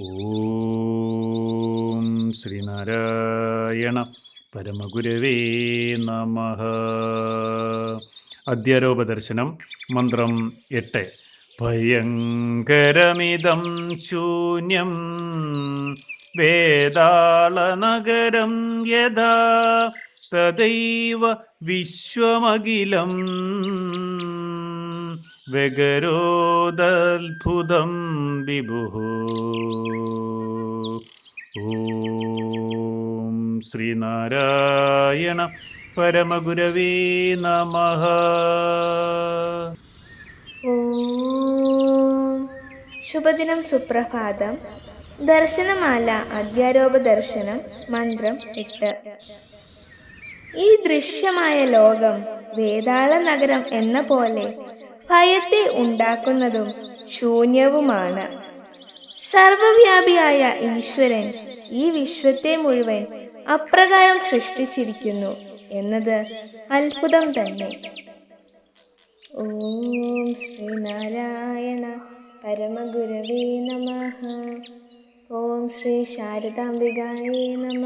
ഓം ശ്രീനാരായണ പരമഗുരവേ നമ അധ്യാരോപദർശനം മന്ത്രം എട്ട് ഭയങ്കരമിതം ശൂന്യം വേദാളനഗരം യഥാ തദൈവ വിശ്വമഖിലം വ്യഗരോദത്ഭുതം വിഭുഃ ശ്രീനാരായണ പരമഗുരവേ നമ. ശുഭദിനം സുപ്രഭാതം. ദർശനമാല അധ്യാരോപ ദർശനം മന്ത്രം എട്ട്. ഈ ദൃശ്യമായ ലോകം വേതാള നഗരം എന്ന പോലെ ഭയത്തെ ഉണ്ടാക്കുന്നതും ശൂന്യവുമാണ്. സർവവ്യാപിയായ ഈശ്വരൻ ഈ വിശ്വത്തെ മുഴുവൻ അപ്രകാരം സൃഷ്ടിച്ചിരിക്കുന്നു എന്നത് അത്ഭുതം തന്നെ. ഓം ശ്രീനാരായണ പരമഗുരവേ നമ. ഓം ശ്രീ ശാരദാംബികായേ നമ.